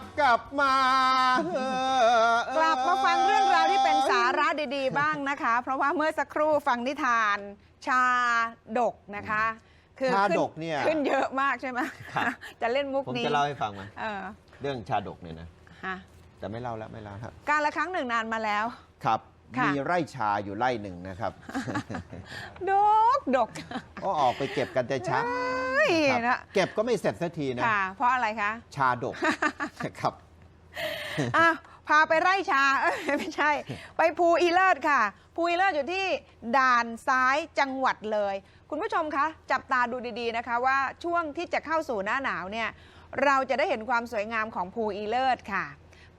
บกลับมาเออกลับมาฟังเรื่องราวที่เป็นสาระดีๆ บ้างนะคะ เพราะว่าเมื่อสักครู่ฟังนิทาน ชาดกนะคะ คือชาขึ้นดกเนี่ย ขึ้นเยอะมากใช่ไหมครับจะเล่นมุกผมนี้จะเล่าให้ฟังมาเออเรื่องชาดกเนี่ยนะฮะแต่ไม่เล่าแล้วไม่เล่าครับ การละครั้งหนึ่งนานมาแล้ว ครับค่ะมีไร่ชาอยู่ไร่หนึ่งนะครับ ดกดกก็ออกไปเก็บกันแต่เช้า เฮ้ยครับนะเก็บก็ไม่เสร็จสักทีนะ ค่ะ เพราะอะไรคะ ชาดกครับอะพาไปไร่ชาเอ้ยไม่ใช่ ไปภูอีเลิศค่ะ ภูอีเลิศอยู่ที่ด่านซ้ายจังหวัดเลย คุณผู้ชมคะจับตาดูดีๆนะคะว่าช่วงที่จะเข้าสู่หน้าหนาวเนี่ยเราจะได้เห็นความสวยงามของภูอีเลิศค่ะ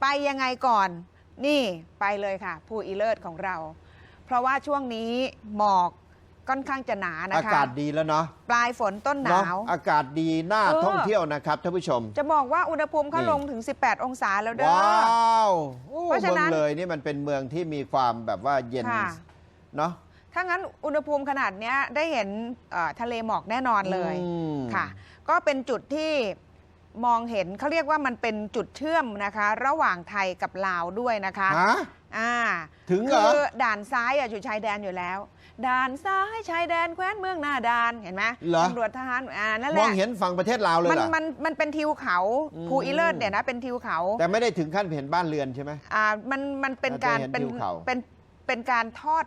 ไปยังไงก่อนนี่ไปเลยค่ะ ภูอีเลิศของเรา เพราะว่าช่วงนี้หมอก ค่อนข้างจะหนานะอาคะกาศดีแล้วเนาะปลายฝนต้นหเนาะนาว อากาศดีน่าเออท่องเที่ยวนะครับท่านผู้ชม จะบอกว่าอุณหภูมิเขานี่ลงถึง 18 องศาแล้วเด้อว้าวโอ้เพราะฉะเมือนั้งนเลยนี่มันเป็นเมืองที่มีความแบบว่าเย็นค่ะเนาะถ้างั้นอุณหภูมิขนาดเนี้ยได้เห็นเอ่อทะเลหมอกแน่นอนเลยอืมค่ะ ก็เป็นจุดที่ มองเห็นเขาเรียกว่ามันเป็นจุดเชื่อมนะคะ ระหว่างไทยกับลาวด้วยนะคะฮะ อ่าถึงเหรอ คือด่านซ้ายอะอยู่ชายแดนอยู่แล้ว ด่านซ้ายชายแดนแคว้นเมืองหน้าด่านเห็นไหมเหรอ ตำรวจทหารอ่านั่นแหมอละงเห็นฝั่งประเทศลาวเลยมันเหรอ มันมันเป็นทิวเขาอืม ภูอีเลิศเนี่ยนะเป็นทิวเขา แต่ไม่ได้ถึงขั้นเห็นบ้านเรือนใช่ไหม อ่ามันมันเป็นการเราจะเห็นเป็นทิวเขา เป็นเป็นการทอด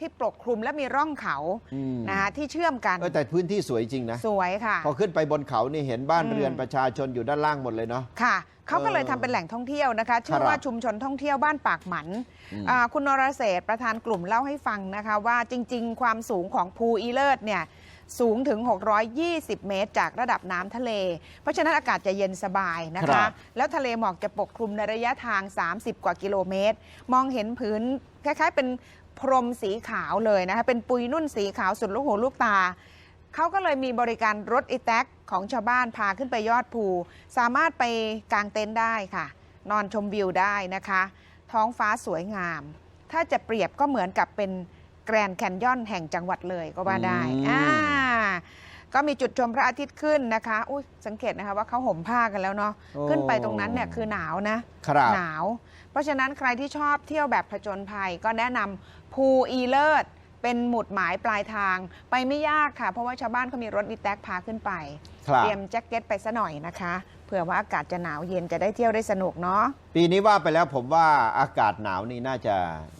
ที่ปกคลุมและมีร่องเขาอืม นะคะที่เชื่อมกันเออแต่พื้นที่สวยจริงนะ สวยค่ะ พอขึ้นไปบนเขานี่เห็นบ้านอืม เรือนประชาชนอยู่ด้านล่างหมดเลยเนาะ ค่ะเขาก็เลยเออทำเป็นแหล่งท่องเที่ยวนะคะชื่อว่าครับชุมชนท่องเที่ยวบ้านปากหมันอืม อ่าคุณนรเศรษฐ์ประธานกลุ่มเล่าให้ฟังนะคะ ว่าจริง ๆ ความสูงของภูอีเลิศเนี่ยสูงถึง 620 เมตร จากระดับน้ำทะเล เพราะฉะนั้นอากาศจะเย็นสบายนะครัคะ บ แล้วทะเลหมอกจะปกคลุมในระยะทาง 30 กว่ากิโลเมตร มองเห็นผืนคล้ายๆเป็น พรมสีขาวเลยนะคะเป็นปุยนุ่นสีขาวสุดลูกหูลูกตาเขาก็เลยมีบริการรถอีแท็กของชาวบ้านพาขึ้นไปยอดภู สามารถไปกางเต็นท์ได้ค่ะ นอนชมวิวได้นะคะ ท้องฟ้าสวยงาม ถ้าจะเปรียบก็เหมือนกับเป็นแกรนด์แคนยอนแห่งจังหวัดเลยก็ว่าได้อืมอ่าก็มีจุดชมพระอาทิตย์ขึ้นนะคะอุ้ยสังเกตนะคะว่าเขาห่มผ้ากันแล้วเนาะ ขึ้นไปตรงนั้นเนี่ยคือหนาวนะครับหนาว เพราะฉะนั้นใครที่ชอบเที่ยวแบบผจญภัยก็แนะนำ ภูอีเลิศเป็นหมุดหมายปลายทางไปไม่ยากค่ะ เพราะว่าชาวบ้านเขามีรถอีแท็กพาขึ้นไป ครับ เตรียมแจ็คเก็ตไปซะหน่อยนะคะ เผื่อว่าอากาศจะหนาวเย็นจะได้เที่ยวได้สนุกเนาะปีนี้ว่าไปแล้วผมว่าอากาศหนาวนี่น่าจะ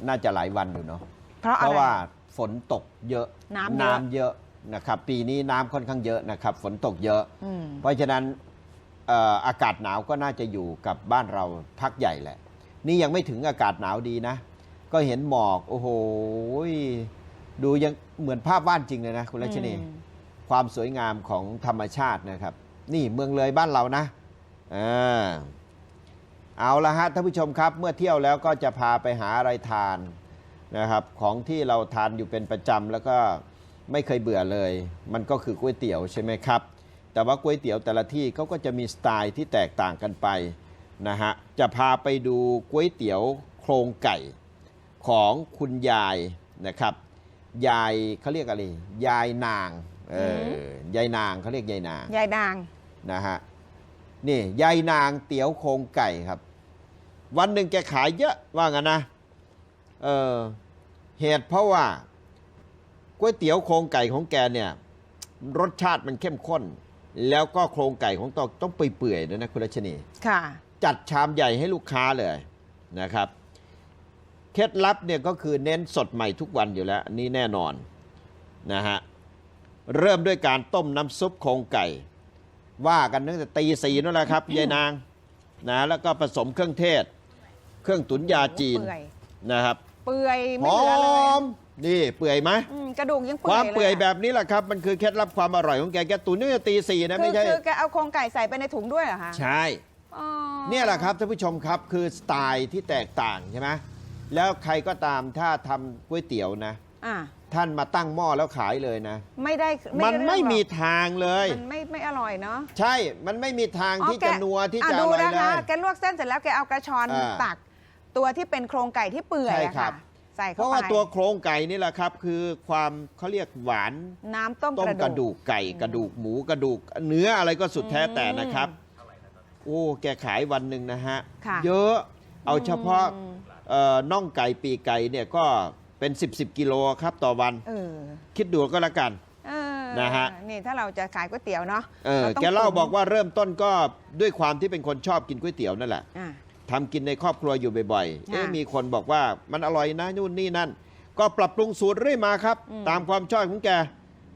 น่าจะหลายวันอยู่เนาะ เพราะเพอะไร ราะว่าฝนตกเยอะน้ำเยอะ เยอะนะครับ ปีนี้น้ำค่อนข้างเยอะนะครับ ฝนตกเยอะ อืม เพราะฉะนั้นเอ่ออากาศหนาวก็น่าจะอยู่กับบ้านเราพักใหญ่แหละ นี่ยังไม่ถึงอากาศหนาวดีนะ ก็เห็นหมอก โอ้โหดูยังเหมือนภาพบ้านจริงเลยนะ คุณรัชนีอืมความสวยงามของธรรมชาตินะครับ นี่เมืองเลยบ้านเรานะอ่าเอาละฮะท่านผู้ชมครับ เมื่อเที่ยวแล้วก็จะพาไปหาอะไรทานนะครับ ของที่เราทานอยู่เป็นประจำแล้วก็ไม่เคยเบื่อเลย มันก็คือก๋วยเตี๋ยวใช่ไหมครับ แต่ว่าก๋วยเตี๋ยวแต่ละที่เขาก็จะมีสไตล์ที่แตกต่างกันไปนะฮะจะพาไปดูก๋วยเตี๋ยวโครงไก่ ของคุณยายนะครับ ยายเขาเรียกอะไร ยายนางเออยายนางเขาเรียกยายนาง ยายนางนะฮะนี่ยายนางเตี๋ยวโครงไก่ครับ วันหนึ่งแกขายเยอะว่างั้นนะเออเหตุเพราะว่าก๋วยเตี๋ยวโครงไก่ของแกเนี่ย รสชาติมันเข้มข้น แล้วก็โครงไก่ของตองต้องเปื่อยๆด้วยนะคุณรัชนีค่ะ จัดชามใหญ่ให้ลูกค้าเลยนะครับ เคล็ดลับเนี่ยก็คือเน้นสดใหม่ทุกวันอยู่แล้วอันนี่แน่นอนนะฮะเริ่มด้วยการต้มน้ำซุปโครงไก่ ว่ากันตั้งแต่ตีสีนั่นแหละครับยายนางนะแล้วก็ผสมเครื่องเทศ เครื่องตุ๋นยาจีนเปื่อยนะครับเปื่อยหไม่อเหลือเลยมนี่เปื่อยไหมอืมกระดูกยังเปื่คอยวามเลยเปื่อยอะแบบนี้แหละครับ มันคือเคล็ดลับความอร่อยของแกแกตุ๋นตั้งแต่ตีสี่นะคืไม่อใช่คือแกเอาโครงไก่ใส่ไปในถุงด้วยเหรอคะใช่ อ๋อ เนี่ยแหละครับท่านผู้ชมครับคือสไตล์ที่แตกต่างใช่ไหม แล้วใครก็ตามถ้าทำก๋วยเตี๋ยวนะ อะท่านมาตั้งหม้อแล้วขายเลยนะ ไม่ได้มันด้ไม่เรื่องหรอกมีทางเลยมันไม่ไม่อร่อยเนาะใช่มันไม่มีทางอ๋อที่แกจะนัวที่อ่จะอดูร่อยนะเลคะย แกลวกเส้นเสร็จแล้วแกเอากระชอนอ่าตัก ตัวที่เป็นโครงไก่ที่เปื่อยใช่อะครัค่ะบ ใส่เพเข้าราะไปว่าตัวโครงไก่นี่แหละครับ คือความเขาเรียกหวาน น้ำต้มต้มกระกระดูดูก กไก่กระดูกหมูกระดูกเนื้ออะไรก็สุดแท้แต่นะครับ โอ้ แกขายวันหนึ่งนะฮะ ค่ะ เยอะเอาเฉพาะอืมเอ่อ น่องไก่ปีกไก่เนี่ยก็เป็น 10บสกิโลครับต่อวัน เออคิดดูก็แล้วกัน เออนะฮะ นี่ถ้าเราจะขายก๋วยเตี๋ยวเนาะเออต้องแกเล่าตุ๋นบอกว่าเริ่มต้นก็ด้วยความที่เป็นคนชอบกินก๋วยเตี๋ยวนั่นแหละอะ ทำกินในครอบครัวอยู่บ่อยๆค่ะเอ๊ะมีคนบอกว่ามันอร่อยนะนู่นนี่นั่น ก็ปรับปรุงสูตรเรื่อยมาครับ อืม ตามความชอบของแก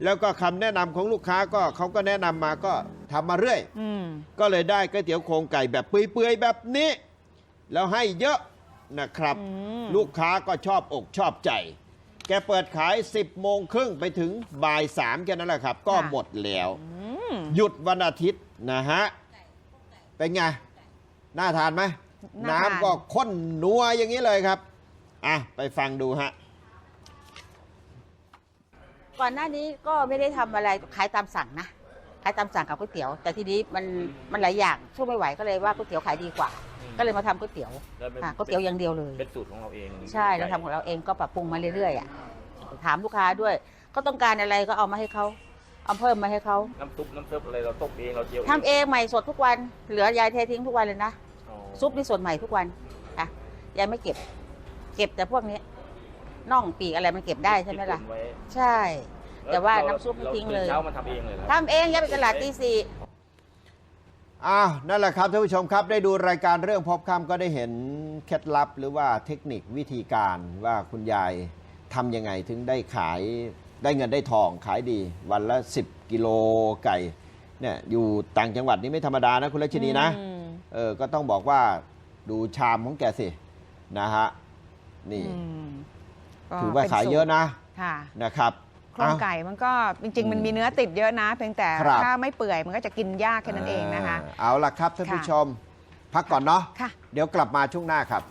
แล้วก็คำแนะนำของลูกค้าก็เขาก็แนะนำมาก็ทำมาเรื่อย อืม ก็เลยได้ก๋วยเตี๋ยวโครงไก่แบบเปื่อยๆแบบนี้ แล้วให้เยอะ นะครับอืมลูกค้าก็ชอบอกชอบใจ แกเปิดขาย 10 โมงครึ่งไปถึงบ่ายสามแค่นั้นแหละครับ ก็หมดแล้วอืมหยุดวันอาทิตย์นะฮะ เป็นไง น่าทานไหมน่าทานน้ำก็ข้นนัวอย่างนี้เลยครับ อะ ไปฟังดูฮะก่อนหน้านี้ก็ไม่ได้ทำอะไรขายตามสั่งนะขายตามสั่งกับก๋วยเตี๋ยว แต่ทีนี้มันมันหลายอย่างสู้ไม่ไหวก็เลยว่าก๋วยเตี๋ยวขายดีกว่า ก็เลยมาทำก๋วยเตี๋ยวแล้วเป็นค่ะก๋วยเตี๋ยวอย่างเดียวเลย เป็นสูตรของเราเองใช่เราทำของเราเองก็ปรับปรุงมาเรื่อยๆอะถามลูกค้าด้วยก็ต้องการอะไรก็เอามาให้เขาเอาเพิ่มมาให้เขาน้ำซุปน้ำซุปอะไรเราต้มเองเราเจียวทำเองใหม่สดทุกวันเหลือยายเททิ้งทุกวันเลยนะอ๋อซุปนี่สดใหม่ทุกวันค่ะยายไม่เก็บ เก็บแต่พวกนี้น่องปีกอะไรมันเก็บได้ใช่ไหมล่ะ ที่ตุนว้ใช่ แต่ว่าเรน้ำซุปไม่ราทิ้งเลยตื่นเช้ามันทำเองเลยเหรอ ทำเองยายไปตลาดตีสี่ อ้าวนั่นแหละครับท่านผู้ชมครับ ได้ดูรายการเรื่องพบคำก็ได้เห็นเคล็ดลับหรือว่าเทคนิควิธีการว่าคุณยายทำยังไงถึงได้ขายได้เงินได้ทองขายดี วันละ 10 กิโลไก่เนี่ยอยู่ต่างจังหวัดนี่ไม่ธรรมดานะคุณรัชนีนะอืม เออก็ต้องบอกว่าดูชามของแกสินะฮะนี่อืมก็ถือว่าป็นขายสูตรเยอะนะค่ะ นะครับ โครงไก่มันก็จริง ๆ มันมีเนื้อติดเยอะนะ เพียงแต่ครับ ถ้าไม่เปื่อยมันก็จะกินยากแค่นั้นเองนะคะาเอาละครับท่านผู้ค่ะชม พักก่อนเนาะค่ะ เดี๋ยวกลับมาช่วงหน้าครับ